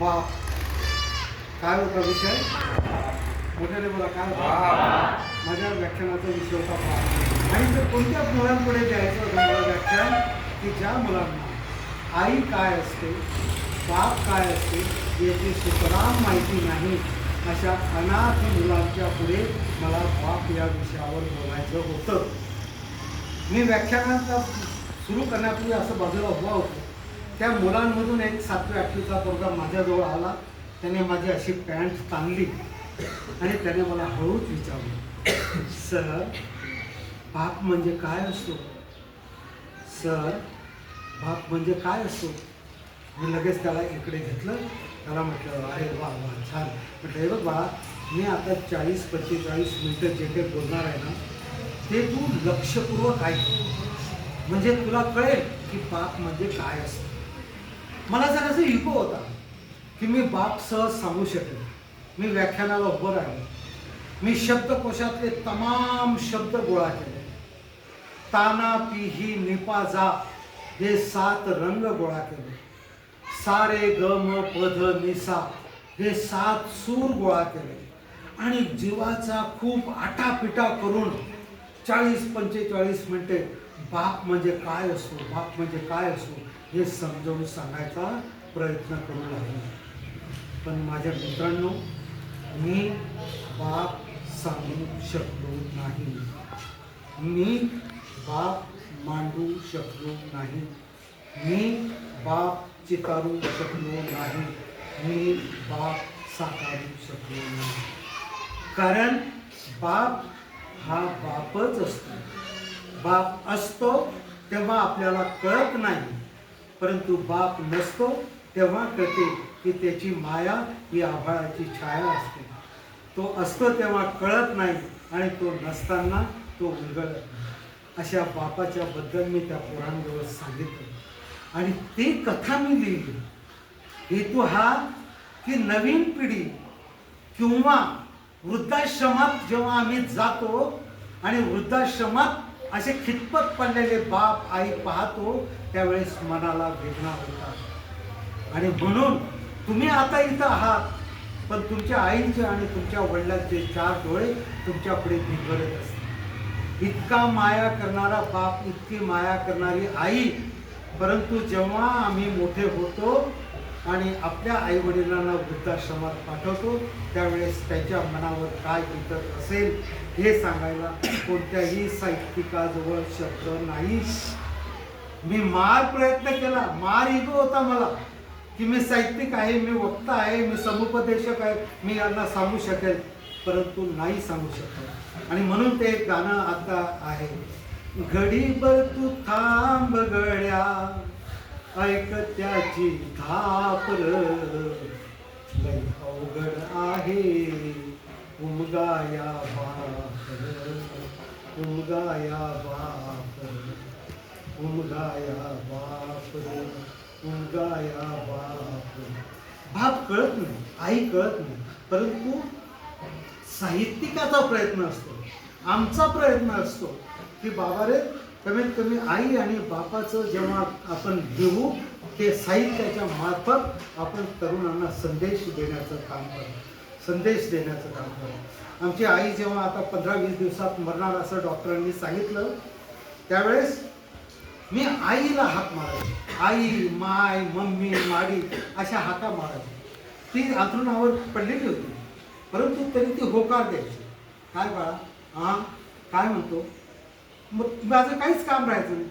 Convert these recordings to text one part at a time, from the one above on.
बाप. काय होता विषय? मोठ्याने बोला काय माझ्या व्याख्यानाचा विषय होता बाप. आणि ते कोणत्या मुलांपुढे द्यायचं मला व्याख्यान? की ज्या मुलांना आई काय असते बाप काय असते याची सुतराम माहिती नाही अशा अनाथ मुलांच्या पुढे मला बाप या विषयावर बोलायचं होतं. मी व्याख्यानाचा सुरू करण्यापूर्वी असं बाजूला उभा होतो. त्या मुलांमधून एक सातवी आठवीचा पोरगा माझ्याजवळ आला. त्याने माझी अशी पॅन्ट ताणली आणि त्याने मला हळूच विचारलं सर बाप म्हणजे काय असतो सर बाप म्हणजे काय असतो मी लगेच त्याला इकडे घेतलं. त्याला म्हटलं अरे वा वा छान. म्हटलं हे बघ बाळा मी आता चाळीस पंचेचाळीस मिनटं जे काही बोलणार आहे ना ते तू लक्षपूर्वक ऐक. म्हणजे तुला कळेल की बाप म्हणजे काय असतं. मला जरासं इको होता की मी बाप सहज सांगू शकेन मी व्याख्यानाला उभं राहिलो. मी शब्दकोशातले तमाम शब्द गोळा केले. ताना पिही निपा जा हे सात रंग गोळा केले. सारे ग म पध निसा हे सात सूर गोळा केले. आणि जीवाचा खूप आटापिटा करून चाळीस पंचेचाळीस मिनटे बाप म्हणजे काय असतो बाप म्हणजे काय असतो हे समजावून सांगायचा प्रयत्न करू लागलो. पण माझ्या मित्रांनो मी बाप सांगू शकलो नाही. मी बाप मांडू शकलो नाही. मी बाप चितारू शकलो नाही. मी बाप साकारू शकलो नाही. कारण बाप हा बापच असतो. बाप असतो तेव्हा आपल्याला कळत नाही परंतु बाप नसतो तेव्हा कळते की त्याची माया ही आभाळाची छाया असते. तो असतो तेव्हा कळत नाही आणि तो नसताना तो उलगडत अशा बापाच्या बद्दल मी त्या पुराणजवळ सांगितलं. आणि ती कथा मी लिहिली. हेतू हा की नवीन पिढी किंवा वृद्धाश्रमात जेव्हा आम्ही जातो आणि वृद्धाश्रमात असे खितपत पडलेले बाप आई पाहतो त्यावेळेस मनाला वेदना होतात. आणि म्हणून तुम्ही आता इथं आहात पण तुमच्या आईचे आणि तुमच्या वडिलांचे चार डोळे तुमच्यापुढे भिंगरत असतात. इतका माया करणारा बाप इतकी माया करणारी आई परंतु जेव्हा आम्ही मोठे होतो आणि आपल्या आई वडिलांना वृद्धाश्रमात पाठवतो. त्यावेळेस त्यांच्या मनावर काय इतर असेल हे सांगायला कोणत्याही साहित्यिकाजवळ शब्द नाही. मी मार प्रयत्न केला. मार इगो होता मला. की मी साहित्यिक आहे मी वक्ता आहे मी समुपदेशक आहे मी यांना सांगू शकेल. परंतु नाही सांगू शकत. आणि म्हणून ते एक गाणं आता आहे. घडीभर तू थांब गड्या. ऐक त्याची धापर लय अवघड आहे. उमगाया बापर. उमगाया बापर. उमगाया बापर. उमगाया बापर. बाप कळत नाही आई कळत नाही. परंतु साहित्यिकाचा प्रयत्न असतो. आमचा प्रयत्न असतो की बाबा रे कमीत कमी आई आणि बापाचं जेव्हा आपण घेऊ ते साहित्याच्या मार्फत आपण तरुणांना संदेश देण्याचं काम करू. संदेश देण्याचं काम करू. आमची आई जेव्हा आता पंधरा वीस दिवसात मरणार असं डॉक्टरांनी सांगितलं त्यावेळेस मी आईला हाक मारायची. आई माय मम्मी माडी अशा हाका मारायची. ती अंथरुणावर पडलेली होती. परंतु तरी ती होकार द्यायची. काय बाळा? हां? काय म्हणतो? मग माझं काहीच काम राहायचं नाही.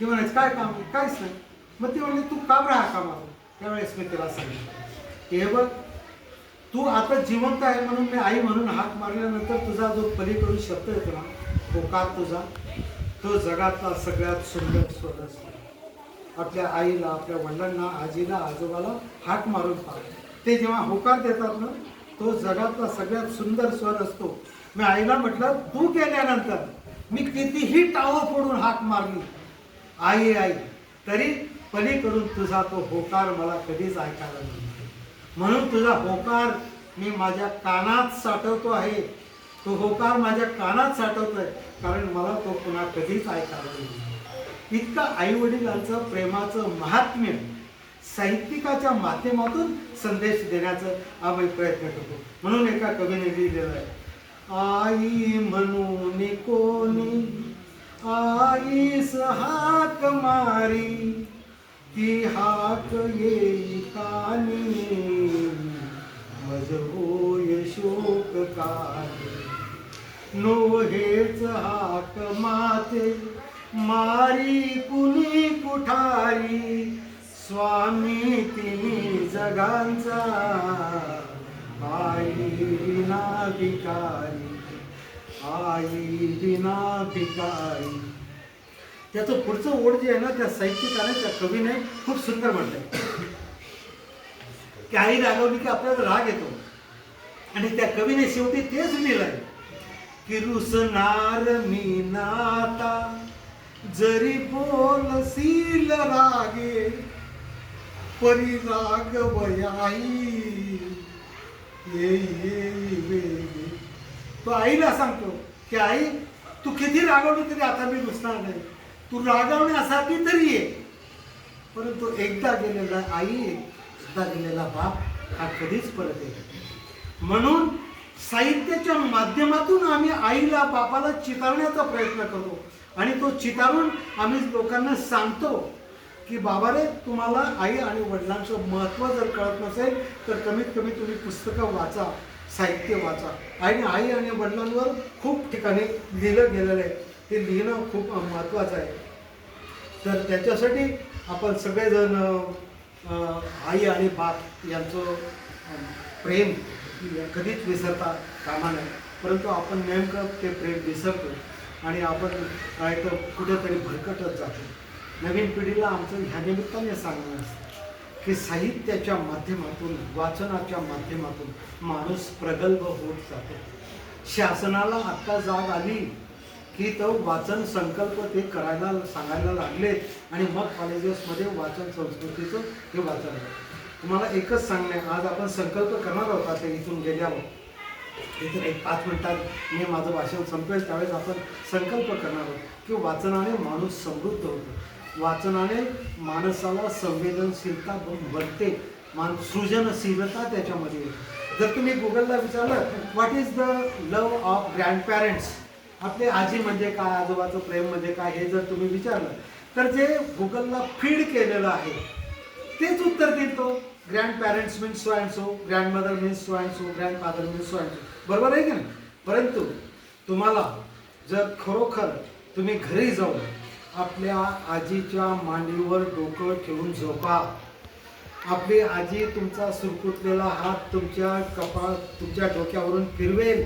ती म्हणायचं काय काम आहे? काहीच नाही. मग ती म्हणली तू काम राहा कामावर त्यावेळेस मी त्याला सांगितलं. की हे बघ तू आता जिवंत आहे म्हणून मी आई म्हणून हाक मारल्यानंतर तुझा जो पलीकडून शब्द येतो ना होकार तुझा? तो जगातला सगळ्यात सुंदर स्वर असतो आपल्या आईला आपल्या वडिलांना आजीला आजोबाला हाक मारून पहा. ते जेव्हा होकार देतात ना तो जगातला सगळ्यात सुंदर स्वर असतो. मी आईला म्हटलं तू गेल्यानंतर मी कितीही टावं फोडून हाक मारली आई आई तरी पलीकडून तुझा तो होकार मला कधीच ऐकायला नाही. म्हणून तुझा होकार मी माझ्या कानात साठवतो आहे. तो होकार माझ्या कानात साठवतोय कारण मला तो पुन्हा कधीच ऐकायला नाही. इतकं आई वडिलांचं प्रेमाचं महात्म्य साहित्यिकाच्या माध्यमातून संदेश देण्याचं आम्ही प्रयत्न करतो. म्हणून एका कवीने लिहिलेलं आहे आई म्हणून कोणी आईस हाक मारी ती हाक येई कानी. मज होय शोककारी नो हेच हाक माते मारी कुणी कुठारी. स्वामी तिन्ही जगांचा आई ना भिकारी आई विना भिकारी त्याचं पुढचं ओढ जे आहे ना त्या साहित्यिकाने त्या कवीने खूप सुंदर म्हटलंय. की आई रागवली की आपल्याला राग येतो. आणि त्या कवीने शेवटी तेच लिहिलंय. की रुसणार मी नाता जरी बोलशील रागे परी राग वयाई तो आईला सांगतो की आई तू किती रागवली तरी आता मी रुसणार नाही. तू रागवण्यासाठी तरी ये. परंतु एकदा गेलेला आई एकदा गेलेला बाप हा कधीच परत येत म्हणून साहित्याच्या माध्यमातून आम्ही आईला बापाला चितारण्याचा प्रयत्न करतो. आणि तो चितारून आम्ही लोकांना सांगतो की बाबा रे तुम्हाला आई आणि वडिलांचं महत्त्व जर कळत नसेल तर कमीत कमी तुम्ही पुस्तकं वाचा साहित्य वाचा. आणि आई आणि वडिलांवर खूप ठिकाणी लिहिलं गेलेलं आहे. ते लिहिणं खूप महत्त्वाचं आहे. तर त्याच्यासाठी आपण सगळेजण आई आणि बाप यांचं प्रेम कधीच विसरता कामा नये. परंतु आपण नेमकं ते प्रेम विसरतो आणि आपण काय तर कुठेतरी भरकटत जातो नवीन पिढीला आमचं ह्या निमित्ताने सांगणं असतं की साहित्याच्या माध्यमातून वाचनाच्या माध्यमातून माणूस प्रगल्भ होत जातो. शासनाला आत्ता जाग आली की तो वाचन संकल्प ते करायला सांगायला लागलेत आणि मग कॉलेजेसमध्ये वाचन संस्कृतीचं हे वाचन तुम्हाला एकच सांगणे आज आपण संकल्प करणार आहोत आता इथून गेल्यावर. इथून एक पाच मिनिटात मी माझं भाषण संपेल त्यावेळेस आपण संकल्प करणार आहोत की वाचनाने माणूस समृद्ध होतो. वाचनाने माणसाला संवेदनशीलता बघते. बनते मान सृजनशीलता त्याच्यामध्ये जर तुम्ही गुगलला विचारलं what is the love of grandparents आपले आजी म्हणजे काय आजोबाचं प्रेम म्हणजे काय हे जर तुम्ही विचारलं तर जे गुगलला फीड केलेलं आहे तेच उत्तर देईल तो grandparents means so and so grandmother means so and so grandfather means so and so बरोबर आहे की नाही? परंतु तुम्हाला जर खरोखर तुम्ही घरी जाऊन आपल्या आजीच्या मांडीवर डोकं ठेवून झोपा. आपली आजी तुमचा सुरकुतलेला हात तुमच्या कपाळ तुमच्या डोक्यावरून फिरवेल.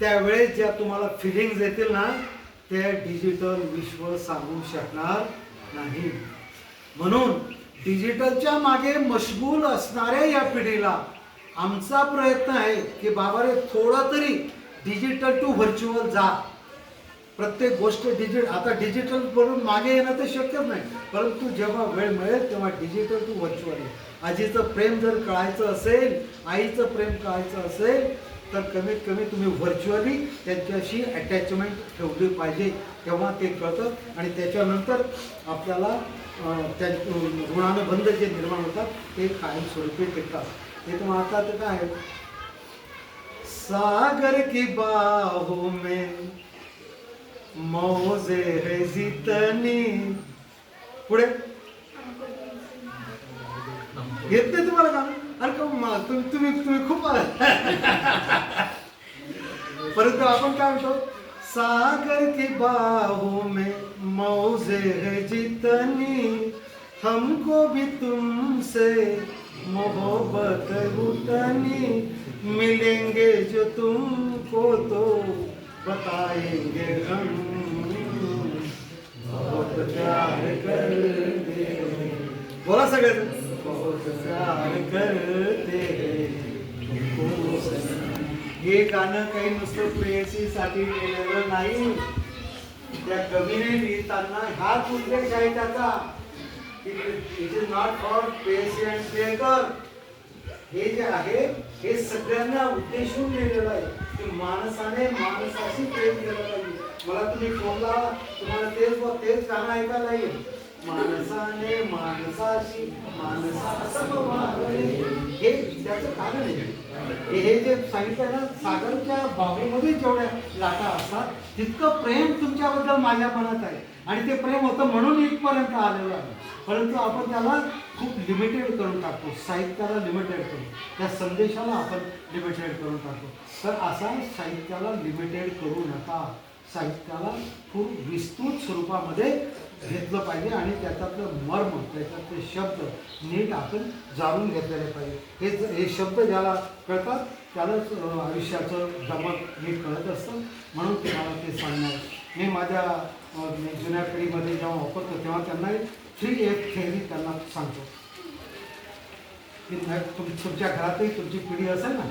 त्यावेळेस ज्या तुम्हाला फिलिंग्ज येतील ना ते डिजिटल विश्व सांगू शकणार नाही. म्हणून डिजिटलच्या मागे मशगूल असणाऱ्या या पिढीला आमचा प्रयत्न आहे की बाबा रे थोडं तरी डिजिटल टू व्हर्च्युअल जा. प्रत्येक गोष्ट डिजिट आता डिजिटल बनून मागे येणं तर शक्यच नाही. परंतु जेव्हा वेळ मिळेल तेव्हा डिजिटल टू व्हर्च्युअल आहे आजीचं प्रेम जर कळायचं असेल आईचं प्रेम कळायचं असेल तर कमीत कमी तुम्ही व्हर्च्युअली त्यांच्याशी अटॅचमेंट ठेवली पाहिजे. तेव्हा ते कळतं. आणि त्याच्यानंतर आपल्याला त्या ऋणानुबंध जे निर्माण होतात ते कायमस्वरूपी टिकतात. ते तुम्हाला आता ते काय आहे? सागर की बाहों में मौजे रेजितनी जितनी। पुढे. येत नाही तुम्हाला का? अरे का मा- तुम्ही तुम्ही तुम्ही खूप परंतु आपण काय म्हणतो? सागर की बाहों में मौजे है जितनी। हमको भी तुमसे मोहब्बत उतनी। मिलेंगे जो तुमको तो। बताएंगे हम बहुत प्यार करते बोला सगळे बहुत प्यार करते हे गाणं काही नुसतं प्रेयसीसाठी केलेलं नाही. त्या कवीने लिहिताना हाच उल्लेख आहे त्याचा. इट इज नॉट फॉर प्रेयसी अँड प्रेयकर हे जे आहे हे सगळ्यांना उद्देशून लिहिलेलं आहे. की माणसाने माणसाशी प्रेम केलं पाहिजे. मला तुम्ही फोन लावा. तुम्हाला तेच व तेच गाणं ऐकायला येईल. माणसाने माणसाशी माणसा असं हे त्याचं कारण आहे. हे जे सांगितलं ना सागरच्या बाबूमध्ये जेवढ्या लाटा असतात तितकं प्रेम तुमच्याबद्दल माझ्या मनात आहे. आणि ते प्रेम होतं म्हणून इथपर्यंत आलेलं आहे. परंतु आपण त्याला खूप लिमिटेड करून टाकतो. साहित्याला लिमिटेड करू त्या संदेशाला आपण लिमिटेड करून टाकतो. तर असा साहित्याला लिमिटेड करू नका. साहित्याला खूप विस्तृत स्वरूपामध्ये घेतलं पाहिजे आणि त्याच्यातलं मर्म त्याच्यातले शब्द नीट आपण जाणून घेतलेले पाहिजे. हे हे शब्द ज्याला कळतात त्यालाच आयुष्याचं गमत नीट कळत असतं. म्हणून तुम्हाला ते सांगणार. मी माझ्या जुन्या पिढीमध्ये जेव्हा वापरतो तेव्हा त्यांना थ्री एफ थेअरी त्यांना सांगतो. की तुम तुमच्या घरातही तुमची पिढी असेल ना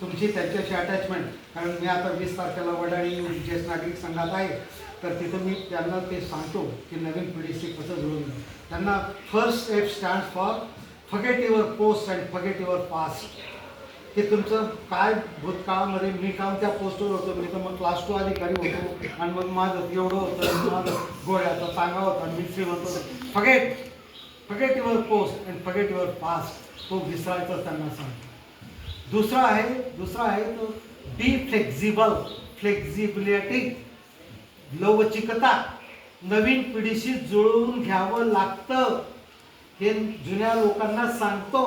तुमची त्यांच्याशी अटॅचमेंट कारण मी आता वीस तारखेला वडाळी ज्येष्ठ नागरिक संघात आहे. तर तिथं मी त्यांना ते सांगतो की नवीन पिढीशी कसं जुळून त्यांना first step stand for forget your post and forget your past की तुमचं काय भूतकाळामध्ये मी काम त्या पोस्टवर होतो. मी तर मग क्लास टू अधिकारी होतो. आणि मग माझं एवढं होतं. माझं गोळ्याचा चांगला होता. आणि मी होतो forget forget your post and forget your past तो विसरायचा त्यांना सांगतो. दुसरा आहे दुसरा आहे तो बी फ्लेक्झिबल फ्लेक्झिबिलिटी लवचिकता. नवीन पिढीशी जुळवून घ्यावं लागतं. हे जुन्या लोकांना सांगतो.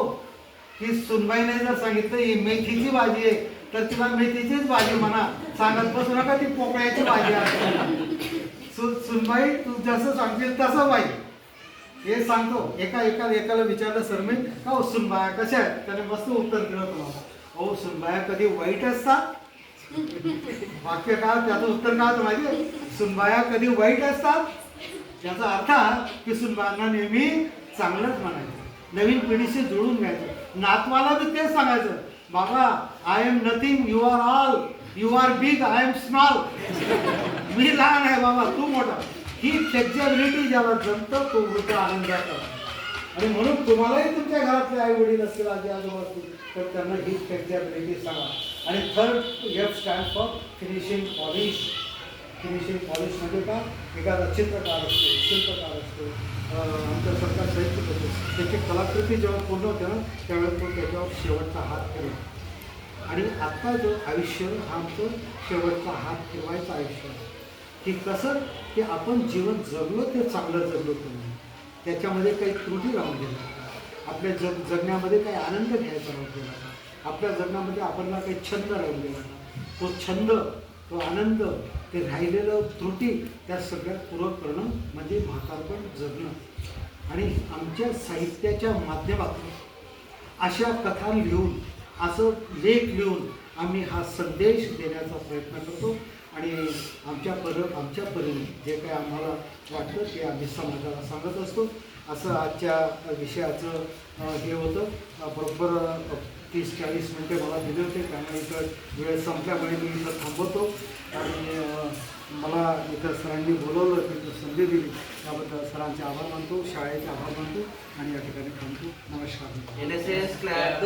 की सुनबाईने जर सांगितलं ही मेथीची भाजी आहे तर तिला मेथीचीच भाजी म्हणा. सांगत बसू नका ती पोकळ्याची भाजी आहे. सु सुनबाई तू जसं सांगशील तसं बाई. हे सांगतो. एका एका एकाला विचारलं सर मी का हो सुनबाया कशा आहेत? त्याने मस्त उत्तर दिलं तुम्हाला. हो सुनबाया कधी वाईट असतात वाक्य का त्याचं उत्तर का होतं माहिती सुनबाया कधी वाईट असतात याचा अर्थ की सुनबायांना नेहमी चांगलंच म्हणायचं. नवीन पिढीशी जुळून घ्यायचं. नातवाला बी तेच सांगायचं. बाबा I am nothing you are all you are big I am small मी लहान आहे बाबा तू मोठा. ही फ्लेक्झिबिलिटी ज्याला जमतं तो वृद्ध आनंदात आणि म्हणून तुम्हालाही तुमच्या घरातले आई वडील असतील आजी आजोबा असतील तर त्यांना ही फ्लेक्झिबिलिटी सांगा. आणि third F stand for finishing polish finishing polish म्हणजे का? एखादा चित्रकार असतो शिल्पकार असतो. आमच्या सरकार साहित्य करतो त्याची कलाकृती जेव्हा पूर्ण होते ना त्यावेळेस तो त्याच्यावर शेवटचा हात ठेवला. आणि आत्ता जो आयुष्य हा आमचं शेवटचा हात ठेवायचं आयुष्य की कसं? की आपण जीवन जगलो ते चांगलं जगलो तुम्ही. त्याच्यामध्ये काही त्रुटी राहून गेल्या. आपल्या जग जगण्यामध्ये काही आनंद घ्यायचा राहिलेला आपल्या जगण्यामध्ये आपल्याला काही छंद राहिलेला गेला तो छंद तो आनंद ते राहिलेलं त्रुटी त्या सगळ्यात पूरक करणं म्हणजे म्हातारपण जगणं. आणि आमच्या साहित्याच्या माध्यमातून अशा कथा लिहून असं लेख लिहून आम्ही हा संदेश देण्याचा प्रयत्न करतो. आणि आमच्या पर आमच्या परीने जे काही आम्हाला वाटतं ते आम्ही समाजाला सांगत असतो. असं आजच्या विषयाचं हे होतं. बरोबर तीस चाळीस मिनटे मला दिले होते. त्यामुळे इथं वेळ संपल्यामुळे मी इथं थांबवतो. आणि मला इथं सरांनी बोलवलं तिथं संधी दिली. त्याबद्दल सरांचे आभार मानतो शाळेचे आभार मानतो आणि या ठिकाणी थांबतो. नमस्कार. N S S clap